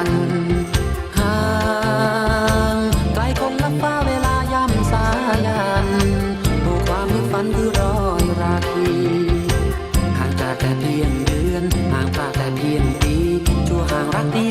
ันห่างไกลคนละฟ้าเวลายามสายันดูความมือฝันคือรอยราตรีห่างจากแต่เพียงเดือนห่างปากแต่เพียงปีชั่วห่างรักที่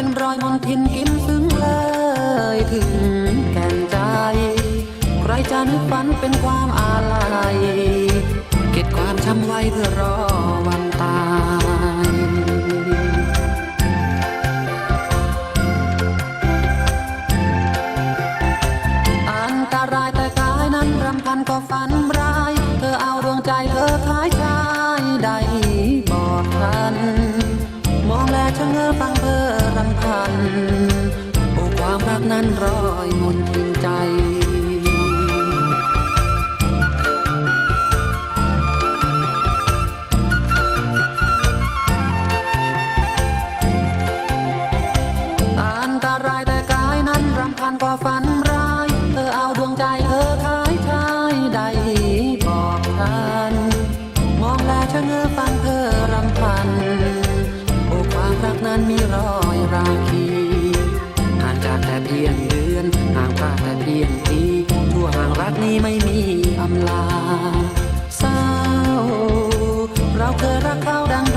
เป็นรอยมนทินกินซึ้งเลยถึงแก่นใจ ใครจะนึกฝันเป็นความอาลัยเก็บความช้ำไว้เพื่อรอวันตาย พันโอ้ความรักนั้นร้อยมน อยราคีห่างจากแต่เพียงเดือนห่างพากแต่เพียงปีทั่วห่างรักนี้ไม่มีอำลาเศร้าเราเคยรักเขาดัง